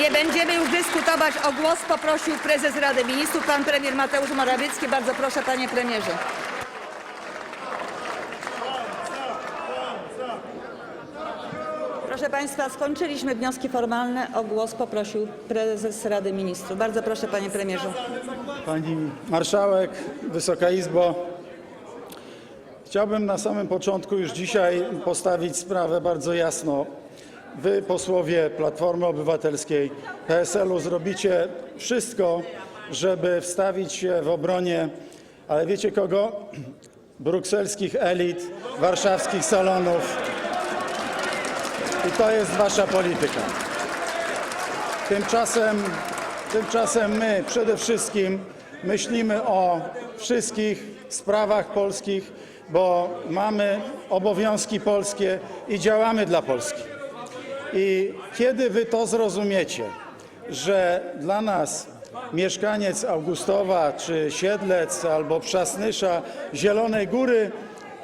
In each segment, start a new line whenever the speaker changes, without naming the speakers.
Nie będziemy już dyskutować. O głos poprosił prezes Rady Ministrów, pan premier Mateusz Morawiecki. Bardzo proszę, panie premierze. Proszę państwa, skończyliśmy wnioski formalne. O głos poprosił prezes Rady Ministrów. Bardzo proszę, panie premierze.
Pani Marszałek, Wysoka Izbo, chciałbym na samym początku już dzisiaj postawić sprawę bardzo jasno. Wy, posłowie Platformy Obywatelskiej, PSL-u, zrobicie wszystko, żeby wstawić się w obronie, ale wiecie kogo? Brukselskich elit, warszawskich salonów. I to jest wasza polityka. Tymczasem, tymczasem my przede wszystkim myślimy o wszystkich sprawach polskich, bo mamy obowiązki polskie i działamy dla Polski. I kiedy wy to zrozumiecie, że dla nas mieszkaniec Augustowa czy Siedlec albo Przasnysza, Zielonej Góry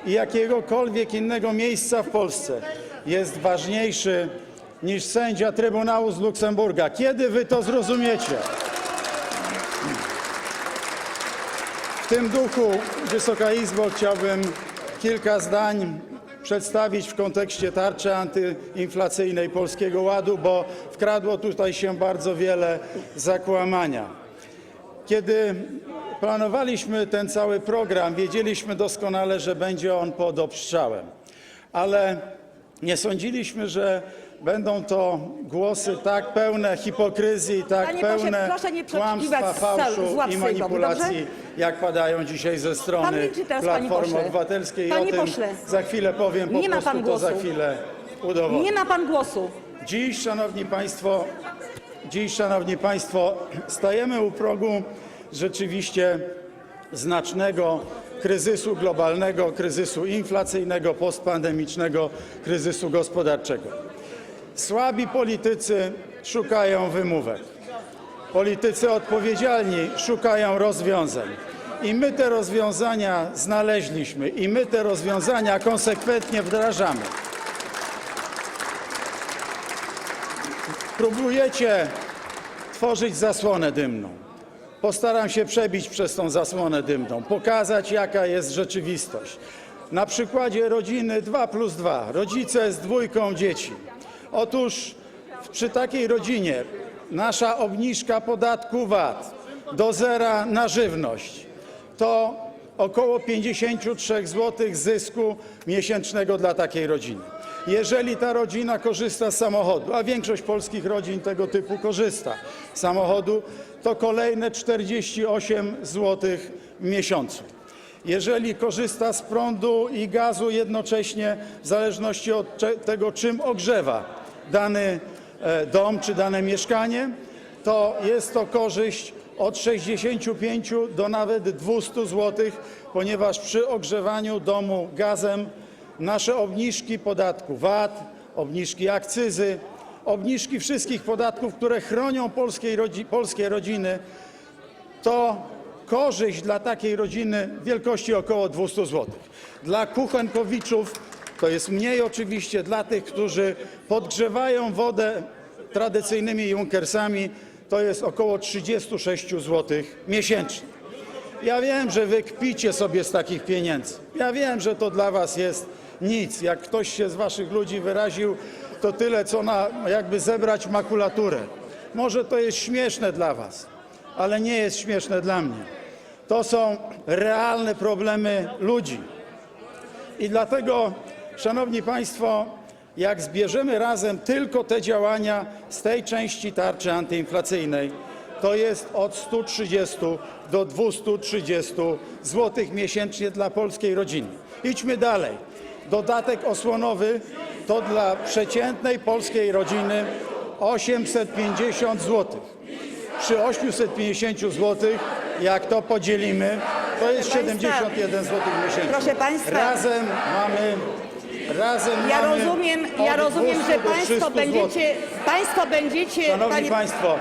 i jakiegokolwiek innego miejsca w Polsce jest ważniejszy niż sędzia Trybunału z Luksemburga. Kiedy wy to zrozumiecie? W tym duchu, Wysoka Izbo, chciałbym kilka zdań przedstawić w kontekście tarczy antyinflacyjnej Polskiego Ładu, bo wkradło tutaj się bardzo wiele zakłamania. Kiedy planowaliśmy ten cały program, wiedzieliśmy doskonale, że będzie on pod obstrzałem, ale nie sądziliśmy, że będą to głosy tak pełne hipokryzji, tak
Panie pośle,
pełne
proszę nie przekrzykiwać
kłamstwa,
z sal-
fałszu
z ław
i
sejmowych,
manipulacji,
dobrze?
jak padają dzisiaj ze
Pan
strony
milczy teraz, panie
Platformy
pośle.
Obywatelskiej.
Panie
o tym
pośle.
za chwilę powiem, po
Nie ma
prostu
pan
to za
głosu.
chwilę udowodnię.
Nie ma pan głosu.
Dziś, szanowni państwo, dziś, szanowni państwo, stajemy u progu rzeczywiście znacznego kryzysu globalnego, kryzysu inflacyjnego, postpandemicznego, kryzysu gospodarczego. Słabi politycy szukają wymówek. Politycy odpowiedzialni szukają rozwiązań. I my te rozwiązania znaleźliśmy i my te rozwiązania konsekwentnie wdrażamy. Próbujecie tworzyć zasłonę dymną. Postaram się przebić przez tą zasłonę dymną, pokazać jaka jest rzeczywistość. Na przykładzie rodziny 2 plus 2, rodzice z dwójką dzieci. Otóż przy takiej rodzinie nasza obniżka podatku VAT do zera na żywność to około 53 zł zysku miesięcznego dla takiej rodziny. Jeżeli ta rodzina korzysta z samochodu, a większość polskich rodzin tego typu korzysta z samochodu, to kolejne 48 zł w miesiącu. Jeżeli korzysta z prądu i gazu jednocześnie, w zależności od tego, czym ogrzewa dany e, dom czy dane mieszkanie, to jest to korzyść od 65 do nawet 200 zł, ponieważ przy ogrzewaniu domu gazem nasze obniżki podatku VAT, obniżki akcyzy, obniżki wszystkich podatków, które chronią polskiej rodzi- polskie rodziny, to korzyść dla takiej rodziny wielkości około 200 zł. Dla kuchenkowiczów to jest mniej oczywiście, dla tych, którzy podgrzewają wodę tradycyjnymi junkersami, to jest około 36 zł miesięcznie. Ja wiem, że wy kpicie sobie z takich pieniędzy. Ja wiem, że to dla was jest nic. Jak ktoś się z waszych ludzi wyraził, to tyle, co na jakby zebrać makulaturę. Może to jest śmieszne dla was, ale nie jest śmieszne dla mnie. To są realne problemy ludzi. I dlatego, szanowni państwo, jak zbierzemy razem tylko te działania z tej części tarczy antyinflacyjnej, to jest od 130 do 230 zł miesięcznie dla polskiej rodziny. Idźmy dalej. Dodatek osłonowy to dla przeciętnej polskiej rodziny 850 zł. Przy 850 zł, jak to podzielimy, to jest
Proszę państwa,
71 zł miesięcznie.
proszę państwa.
Razem mamy. Razem
Ja
mamy
rozumiem,
od
ja rozumiem,
200
że
do 300
państwo będziecie, państwo będziecie,
Szanowni
panie,
Państwo,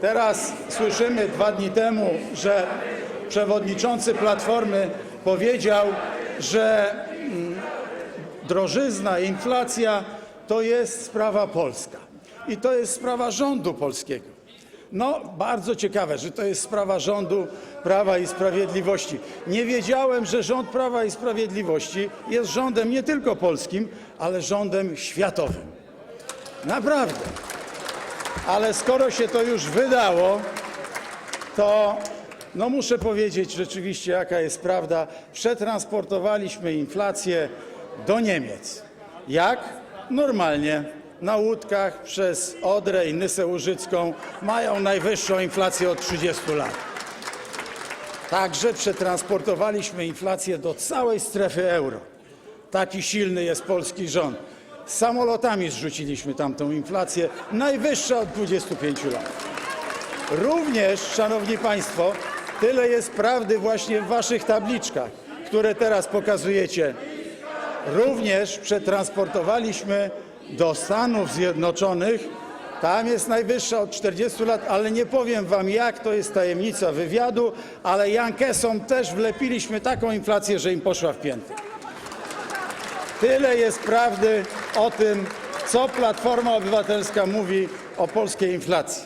teraz słyszymy dwa dni temu, że przewodniczący Platformy powiedział, że mm, drożyzna, inflacja to jest sprawa polska. i to jest sprawa rządu polskiego. No, bardzo ciekawe, że to jest sprawa rządu Prawa i Sprawiedliwości. Nie wiedziałem, że rząd Prawa i Sprawiedliwości jest rządem nie tylko polskim, ale rządem światowym. Naprawdę. Ale skoro się to już wydało, to no muszę powiedzieć rzeczywiście, jaka jest prawda. Przetransportowaliśmy inflację do Niemiec. Jak? Normalnie. Na łódkach przez Odrę i Nysę Łużycką mają najwyższą inflację od 30 lat. Także przetransportowaliśmy inflację do całej strefy euro. Taki silny jest polski rząd. Samolotami zrzuciliśmy tamtą inflację, najwyższa od 25 lat. Również, szanowni państwo, tyle jest prawdy właśnie w waszych tabliczkach, które teraz pokazujecie. Również przetransportowaliśmy do Stanów Zjednoczonych. Tam jest najwyższa od 40 lat, ale nie powiem wam jak, to jest tajemnica wywiadu, ale Jankesom też wlepiliśmy taką inflację, że im poszła w pięty. Tyle jest prawdy o tym, co Platforma Obywatelska mówi o polskiej inflacji.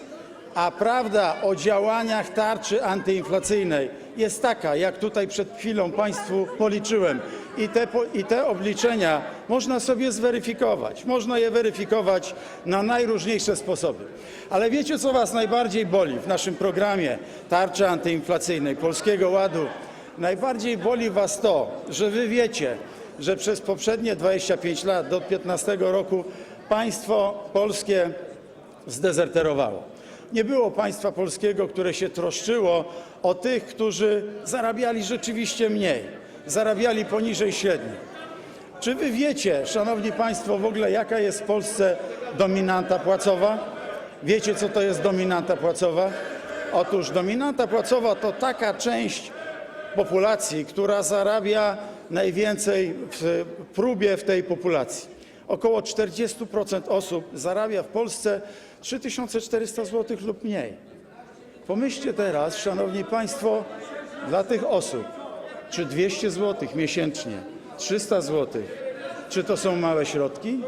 A prawda o działaniach tarczy antyinflacyjnej jest taka, jak tutaj przed chwilą Państwu policzyłem. I te, I te obliczenia można sobie zweryfikować. Można je weryfikować na najróżniejsze sposoby. Ale wiecie, co Was najbardziej boli w naszym programie tarczy antyinflacyjnej Polskiego Ładu? Najbardziej boli Was to, że Wy wiecie, że przez poprzednie 25 lat do 15 roku państwo polskie zdezerterowało. Nie było państwa polskiego, które się troszczyło o tych, którzy zarabiali rzeczywiście mniej, zarabiali poniżej średniej. Czy wy wiecie, szanowni państwo, w ogóle jaka jest w Polsce dominanta płacowa? Wiecie, co to jest dominanta płacowa? Otóż dominanta płacowa to taka część populacji, która zarabia najwięcej w próbie w tej populacji. Około 40% osób zarabia w Polsce 3400 zł lub mniej. Pomyślcie teraz, szanowni państwo, dla tych osób, czy 200 zł miesięcznie, 300 zł, czy to są małe środki?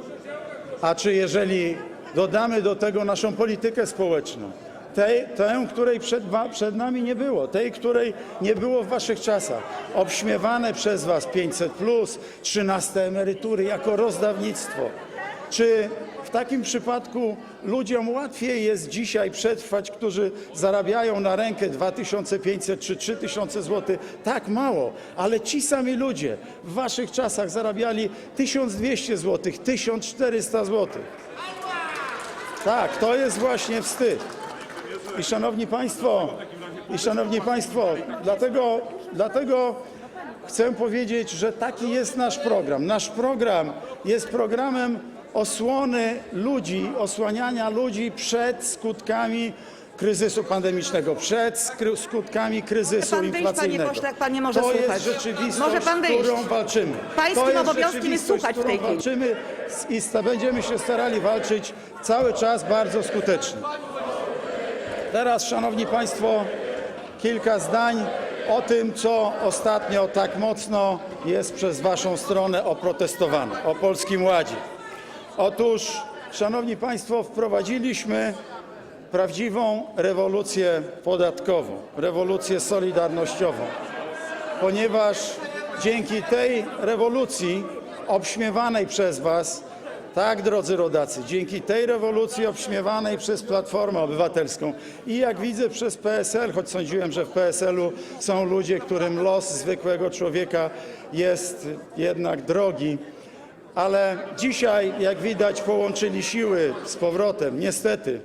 A czy jeżeli dodamy do tego naszą politykę społeczną, tej, tę, której przed, przed nami nie było, tej, której nie było w waszych czasach, obśmiewane przez was 500, 13 emerytury jako rozdawnictwo, czy takim przypadku ludziom łatwiej jest dzisiaj przetrwać, którzy zarabiają na rękę 2500 czy 3000 zł? Tak mało, ale ci sami ludzie w waszych czasach zarabiali 1200 zł, 1400 zł. Tak, to jest właśnie wstyd. I szanowni państwo, i szanowni państwo, dlatego, dlatego chcę powiedzieć, że taki jest nasz program. Nasz program jest programem osłony ludzi, osłaniania ludzi przed skutkami kryzysu pandemicznego, przed skutkami kryzysu
Pan wyjść, panie
inflacyjnego.
pośle, jak pan nie może
to
słuchać.
jest rzeczywistość,
Może pan wyjść.
którą walczymy.
Pańskim
to jest
obowiązkiem jest słuchać tej
walczymy i będziemy się starali walczyć cały czas bardzo skutecznie. Teraz, szanowni państwo, kilka zdań o tym, co ostatnio tak mocno jest przez waszą stronę oprotestowane, o Polskim Ładzie. Otóż, szanowni państwo, wprowadziliśmy prawdziwą rewolucję podatkową, rewolucję solidarnościową, ponieważ dzięki tej rewolucji obśmiewanej przez was, tak drodzy rodacy, dzięki tej rewolucji obśmiewanej przez Platformę Obywatelską i jak widzę przez PSL, choć sądziłem, że w PSL-u są ludzie, którym los zwykłego człowieka jest jednak drogi, ale dzisiaj, jak widać, połączyli siły z powrotem, niestety.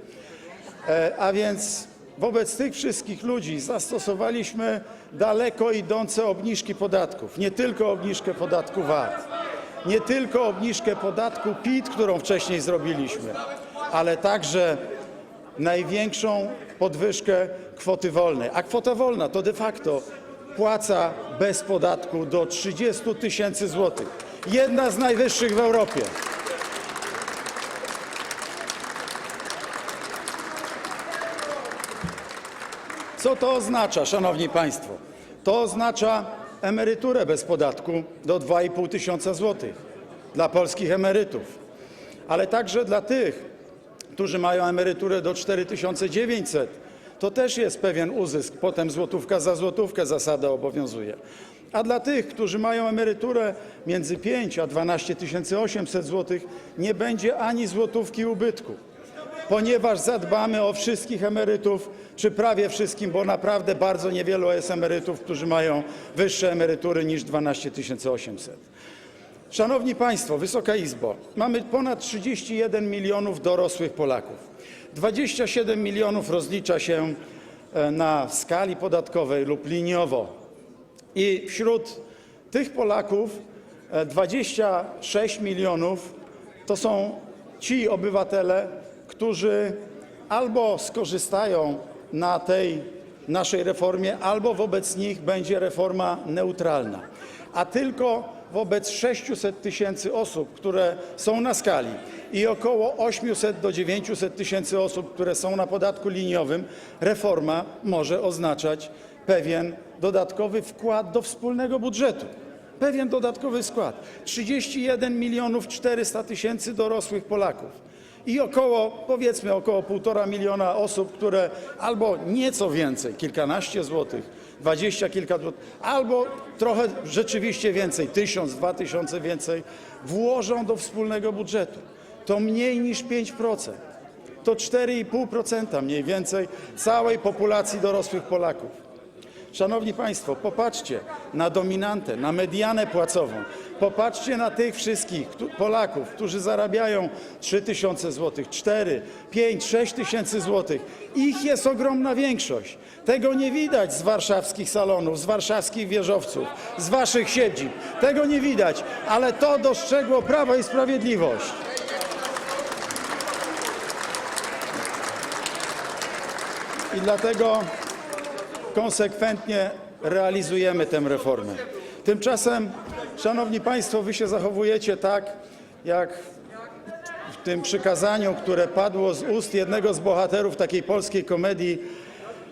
E, A więc wobec tych wszystkich ludzi zastosowaliśmy daleko idące obniżki podatków. Nie tylko obniżkę podatku VAT, nie tylko obniżkę podatku PIT, którą wcześniej zrobiliśmy, ale także największą podwyżkę kwoty wolnej. A kwota wolna to de facto płaca bez podatku do 30 tysięcy złotych. Jedna z najwyższych w Europie. Co to oznacza, szanowni państwo? To oznacza emeryturę bez podatku do 2,5 tysiąca złotych dla polskich emerytów, ale także dla tych, którzy mają emeryturę do 4900, to też jest pewien uzysk. Potem złotówka za złotówkę zasada obowiązuje. A dla tych, którzy mają emeryturę między 5 a 12 800 zł, nie będzie ani złotówki ubytku ponieważ zadbamy o wszystkich emerytów, czy prawie wszystkim, bo naprawdę bardzo niewielu jest emerytów, którzy mają wyższe emerytury niż 12 800. Szanowni Państwo, Wysoka Izbo, mamy ponad 31 milionów dorosłych Polaków. 27 milionów rozlicza się e, na skali podatkowej lub liniowo. I wśród tych Polaków e, 26 milionów to są ci obywatele, którzy albo skorzystają na tej naszej reformie, albo wobec nich będzie reforma neutralna. A tylko wobec 600 tysięcy osób, które są na skali i około 800 do 900 tysięcy osób, które są na podatku liniowym, reforma może oznaczać pewien dodatkowy wkład do wspólnego budżetu. Pewien dodatkowy skład. 31 milionów 400 tysięcy dorosłych Polaków i około, powiedzmy, około 1,5 miliona osób, które albo nieco więcej, kilkanaście złotych, dwadzieścia kilka złotych, albo trochę rzeczywiście więcej, tysiąc, dwa tysiące więcej, włożą do wspólnego budżetu. To mniej niż 5%. To 4,5% mniej więcej całej populacji dorosłych Polaków. Szanowni Państwo, popatrzcie na dominantę, na medianę płacową. Popatrzcie na tych wszystkich Polaków, którzy zarabiają 3 tysiące złotych, 4, 5, 6 tysięcy złotych. Ich jest ogromna większość. Tego nie widać z warszawskich salonów, z warszawskich wieżowców, z waszych siedzib. Tego nie widać, ale to dostrzegło Prawo i Sprawiedliwość. I dlatego konsekwentnie realizujemy tę reformę. Tymczasem, Szanowni Państwo, Wy się zachowujecie tak, jak w tym przykazaniu, które padło z ust jednego z bohaterów takiej polskiej komedii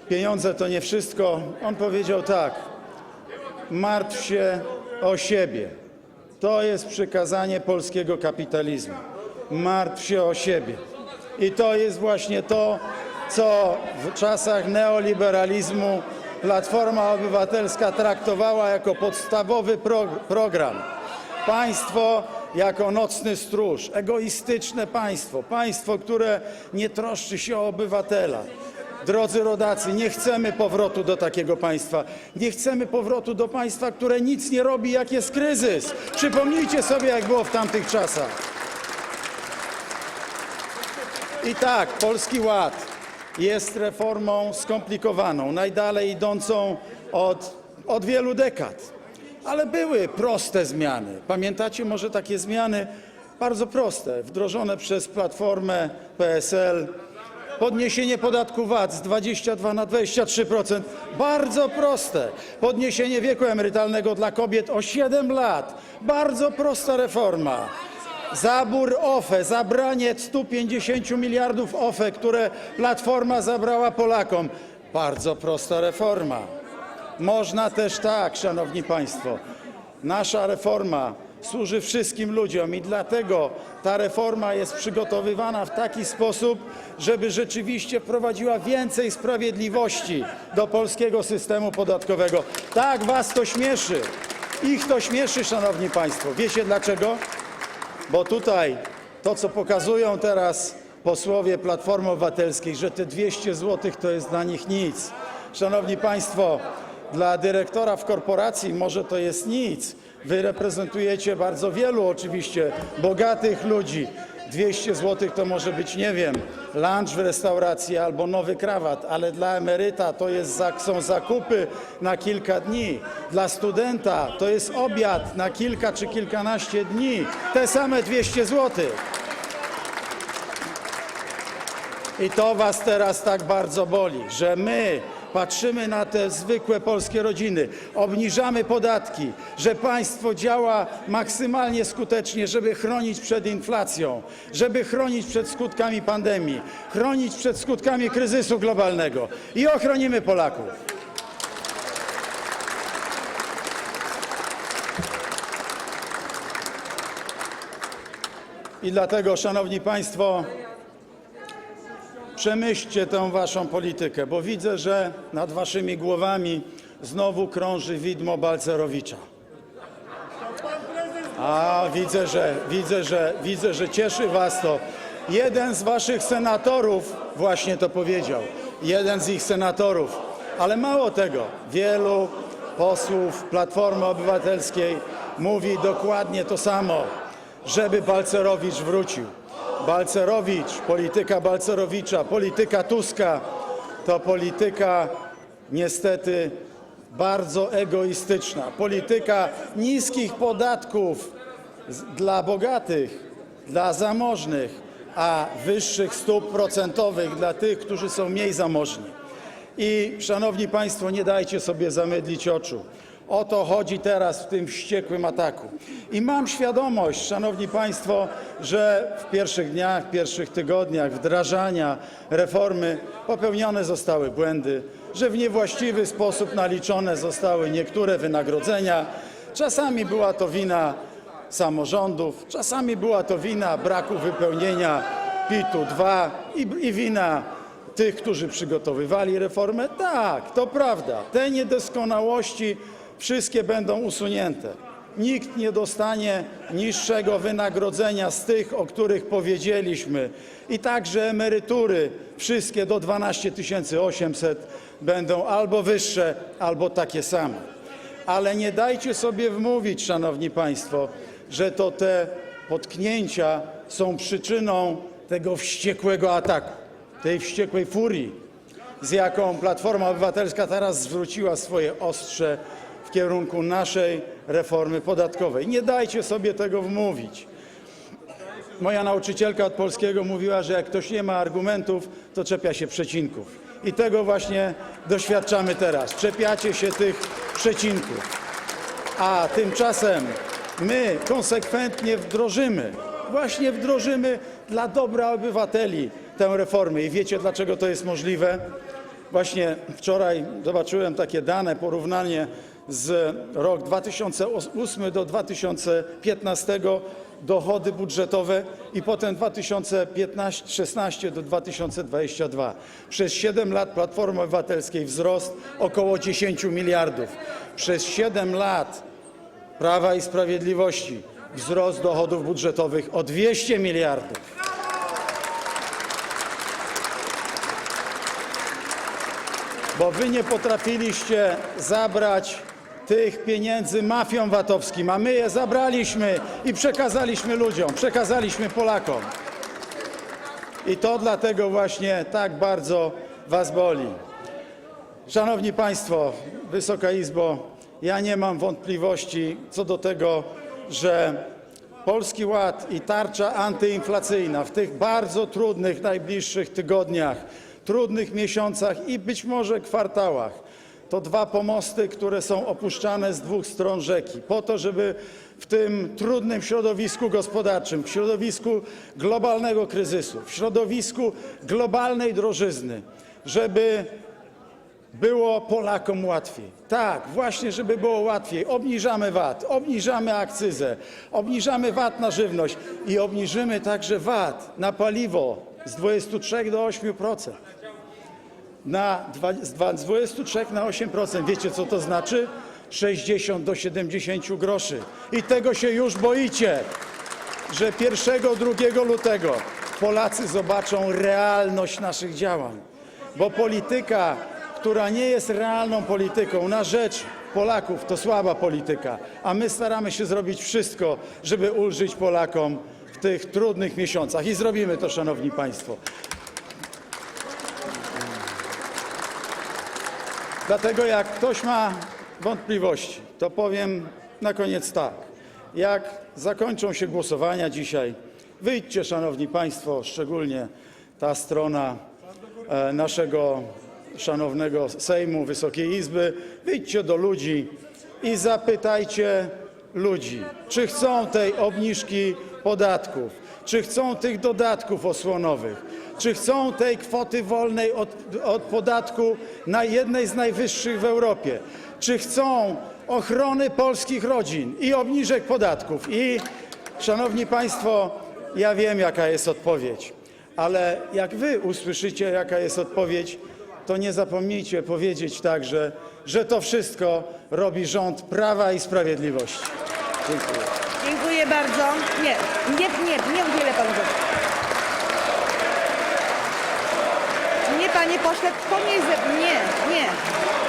Pieniądze to nie wszystko. On powiedział tak: Martw się o siebie. To jest przykazanie polskiego kapitalizmu. Martw się o siebie. I to jest właśnie to, co w czasach neoliberalizmu Platforma Obywatelska traktowała jako podstawowy prog- program. Państwo jako nocny stróż, egoistyczne państwo, państwo, które nie troszczy się o obywatela. Drodzy rodacy, nie chcemy powrotu do takiego państwa. Nie chcemy powrotu do państwa, które nic nie robi, jak jest kryzys. Przypomnijcie sobie, jak było w tamtych czasach. I tak, Polski Ład jest reformą skomplikowaną, najdalej idącą od, od wielu dekad. Ale były proste zmiany. Pamiętacie może takie zmiany bardzo proste, wdrożone przez Platformę, PSL. Podniesienie podatku VAT z 22 na 23%. Bardzo proste. Podniesienie wieku emerytalnego dla kobiet o 7 lat. Bardzo prosta reforma. Zabór OFE, zabranie 150 miliardów OFE, które Platforma zabrała Polakom. Bardzo prosta reforma. Można też tak, Szanowni Państwo. Nasza reforma służy wszystkim ludziom i dlatego ta reforma jest przygotowywana w taki sposób, żeby rzeczywiście wprowadziła więcej sprawiedliwości do polskiego systemu podatkowego. Tak Was to śmieszy. Ich to śmieszy, Szanowni Państwo. Wiecie dlaczego? Bo tutaj to, co pokazują teraz posłowie Platformy Obywatelskiej, że te 200 zł to jest dla nich nic. Szanowni Państwo, dla dyrektora w korporacji może to jest nic. Wy reprezentujecie bardzo wielu oczywiście bogatych ludzi. 200 zł to może być, nie wiem, lunch w restauracji albo nowy krawat, ale dla emeryta to jest, są zakupy na kilka dni. Dla studenta to jest obiad na kilka czy kilkanaście dni. Te same 200 zł. I to was teraz tak bardzo boli, że my patrzymy na te zwykłe polskie rodziny, obniżamy podatki, że państwo działa maksymalnie skutecznie, żeby chronić przed inflacją, żeby chronić przed skutkami pandemii, chronić przed skutkami kryzysu globalnego i ochronimy Polaków. I dlatego, szanowni państwo, przemyślcie tę waszą politykę, bo widzę, że nad waszymi głowami znowu krąży widmo Balcerowicza. A widzę, że widzę, że widzę, że cieszy was to. Jeden z waszych senatorów właśnie to powiedział. Jeden z ich senatorów. Ale mało tego, wielu posłów Platformy Obywatelskiej mówi dokładnie to samo, żeby Balcerowicz wrócił. Balcerowicz, polityka Balcerowicza, polityka Tuska to polityka niestety bardzo egoistyczna. Polityka niskich podatków dla bogatych, dla zamożnych, a wyższych stóp procentowych dla tych, którzy są mniej zamożni. I szanowni państwo, nie dajcie sobie zamydlić oczu. O to chodzi teraz w tym wściekłym ataku. I mam świadomość, szanowni państwo, że w pierwszych dniach, w pierwszych tygodniach wdrażania reformy popełnione zostały błędy, że w niewłaściwy sposób naliczone zostały niektóre wynagrodzenia. Czasami była to wina samorządów, czasami była to wina braku wypełnienia PIT-u 2 i, i wina tych, którzy przygotowywali reformę? Tak, to prawda. Te niedoskonałości wszystkie będą usunięte. Nikt nie dostanie niższego wynagrodzenia z tych, o których powiedzieliśmy. I także emerytury, wszystkie do 12 800 będą albo wyższe, albo takie same. Ale nie dajcie sobie wmówić, szanowni państwo, że to te potknięcia są przyczyną tego wściekłego ataku, tej wściekłej furii, z jaką Platforma Obywatelska teraz zwróciła swoje ostrze w kierunku naszej reformy podatkowej. Nie dajcie sobie tego wmówić. Moja nauczycielka od polskiego mówiła, że jak ktoś nie ma argumentów, to czepia się przecinków. I tego właśnie doświadczamy teraz. Czepiacie się tych przecinków. A tymczasem my konsekwentnie wdrożymy, właśnie wdrożymy dla dobra obywateli tę reformę. I wiecie, dlaczego to jest możliwe? Właśnie wczoraj zobaczyłem takie dane, porównanie z rok 2008 do 2015 dochody budżetowe i potem 2015-16 do 2022. Przez 7 lat Platformy Obywatelskiej wzrost około 10 miliardów. Przez 7 lat Prawa i Sprawiedliwości wzrost dochodów budżetowych o 200 miliardów. Bo wy nie potrafiliście zabrać tych pieniędzy mafiom VAT-owskim, a my je zabraliśmy i przekazaliśmy ludziom, przekazaliśmy Polakom. I to dlatego właśnie tak bardzo was boli. Szanowni Państwo, Wysoka Izbo, ja nie mam wątpliwości co do tego, że Polski Ład i tarcza antyinflacyjna w tych bardzo trudnych najbliższych tygodniach, trudnych miesiącach i być może kwartałach to dwa pomosty, które są opuszczane z dwóch stron rzeki, po to, żeby w tym trudnym środowisku gospodarczym, w środowisku globalnego kryzysu, w środowisku globalnej drożyzny, żeby było Polakom łatwiej. Tak, właśnie, żeby było łatwiej. Obniżamy VAT, obniżamy akcyzę, obniżamy VAT na żywność i obniżymy także VAT na paliwo z 23 do 8%. Z 23 na 8%. Wiecie, co to znaczy? 60 do 70 groszy. I tego się już boicie, że 1-2 lutego Polacy zobaczą realność naszych działań. Bo polityka, która nie jest realną polityką na rzecz Polaków, to słaba polityka. A my staramy się zrobić wszystko, żeby ulżyć Polakom w tych trudnych miesiącach. I zrobimy to, Szanowni Państwo. Dlatego jak ktoś ma wątpliwości, to powiem na koniec tak. Jak zakończą się głosowania dzisiaj, wyjdźcie, szanowni państwo, szczególnie ta strona e, naszego szanownego Sejmu, Wysokiej Izby, wyjdźcie do ludzi i zapytajcie ludzi, czy chcą tej obniżki podatków, czy chcą tych dodatków osłonowych, czy chcą tej kwoty wolnej od, od podatku na jednej z najwyższych w Europie, czy chcą ochrony polskich rodzin i obniżek podatków. I szanowni państwo, ja wiem jaka jest odpowiedź, ale jak wy usłyszycie, jaka jest odpowiedź, to nie zapomnijcie powiedzieć także, że to wszystko robi rząd Prawa i Sprawiedliwości. Dziękuję.
Dziękuję bardzo. Nie, nie, nie, nie udzielę panu głosu. Nie, panie pośle, to nie jest... Nie, nie.